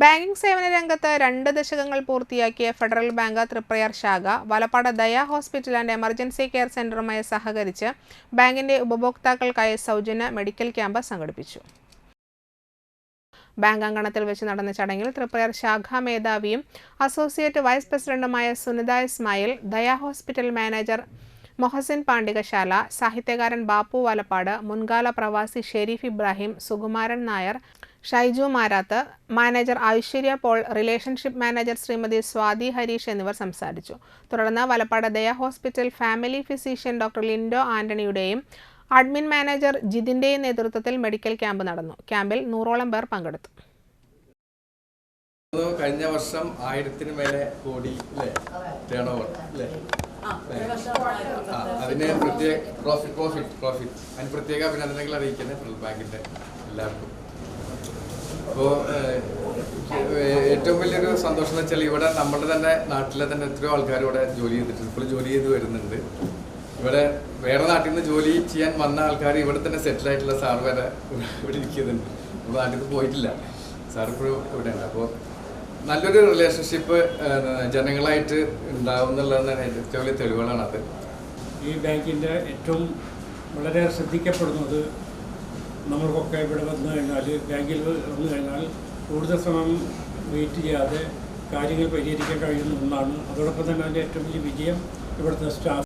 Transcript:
Banking സേവന രംഗത്ത് രണ്ട് ദശകങ്ങൾ പൂർത്തിയാക്കിയ ഫെഡറൽ ബാങ്ക് തൃപ്രയാർ ശാഖ Valappad Daya hospital and emergency care സെന്ററുമായി സഹകരിച്ച് ബാങ്കിന്റെ ഉപഭോക്താക്കൾക്കായി സൗജന്യ മെഡിക്കൽ ക്യാമ്പ് സംഘടിപ്പിച്ചു. ബാങ്ക് അങ്കണത്തിൽ വെച്ച് നടന്ന ചടങ്ങിൽ തൃപ്രയർ ശാഖാ മേധാവിയും അസോസിയേറ്റ് വൈസ് പ്രസിഡന്റുമായ സുനിത ഇസ്മായിൽ ദയാ ഹോസ്പിറ്റൽ മാനേജർ മൊഹസിൻ പാണ്ഡികശാല സാഹിത്യകാരൻ ബാപ്പു വലപ്പാട് മുൻകാല പ്രവാസി Sharif Ibrahim Sukumaran Nair Shaiju Marath manager Aishwarya Paul relationship manager Shrimati Swathi Harish എന്നിവർ സംസാരിച്ചു. തുടർന്ന് Valappad Daya hospital family physician doctor Lindo ആന്റണിയുടെയും admin manager ജിതിന്റെയും നേതൃത്വത്തിൽ മെഡിക്കൽ ക്യാമ്പ് നടന്നു. ക്യാമ്പിൽ നൂറോളം പേർ പങ്കെടുത്തു. കഴിഞ്ഞ വർഷം ആയിരത്തിന് മേലെ കോടി അല്ലേ? ടേൺ ഓവർ അല്ലേ? ആ അതിന് പ്രത്യേക പ്രോഫിറ്റ് പ്രോഫിറ്റ് പ്രോഫിറ്റ് അതിന് പ്രത്യേക അഭിനന്ദനങ്ങൾ അറിയിക്കുന്നത് ഫുൾ ബാങ്കിന്റെ എല്ലാവർക്കും. അപ്പോൾ ഏറ്റവും വലിയൊരു സന്തോഷം എന്ന് വെച്ചാൽ ഇവിടെ നമ്മുടെ തന്നെ നാട്ടിലെ തന്നെ എത്രയോ ആൾക്കാർ ഇവിടെ ജോലി ചെയ്തിട്ടുണ്ട്. ഇപ്പോൾ ജോലി ചെയ്ത് വരുന്നുണ്ട്. ഇവിടെ വേറെ നാട്ടിൽ നിന്ന് ജോലി ചെയ്യാൻ വന്ന ആൾക്കാർ ഇവിടെ തന്നെ സെറ്റിൽ ആയിട്ടുള്ള സാർ വരെ ഇവിടെ ഇരിക്കുന്നുണ്ട്. നമ്മുടെ നാട്ടിൽ നിന്ന് പോയിട്ടില്ല. സാർ ഇപ്പോഴും ഇവിടെയുണ്ട് അപ്പോൾ നല്ലൊരു റിലേഷൻഷിപ്പ് ജനങ്ങളായിട്ട് ഉണ്ടാവും എന്നുള്ളതാണ് ഏറ്റവും വലിയ തെളിവുകളാണ് അത് ഈ ബാങ്കിന്റെ ഏറ്റവും വളരെ ശ്രദ്ധിക്കപ്പെടുന്നത് നമ്മൾക്കൊക്കെ ഇവിടെ വന്നു കഴിഞ്ഞാൽ ബാങ്കിൽ വന്നു കഴിഞ്ഞാൽ കൂടുതൽ സമയം വെയിറ്റ് ചെയ്യാതെ കാര്യങ്ങൾ പരിഹരിക്കാൻ കഴിയുന്ന ഒന്നാണ്. അതോടൊപ്പം തന്നെ അതിന്റെ ഏറ്റവും വലിയ വിജയം ഇവിടുത്തെ സ്റ്റാഫ്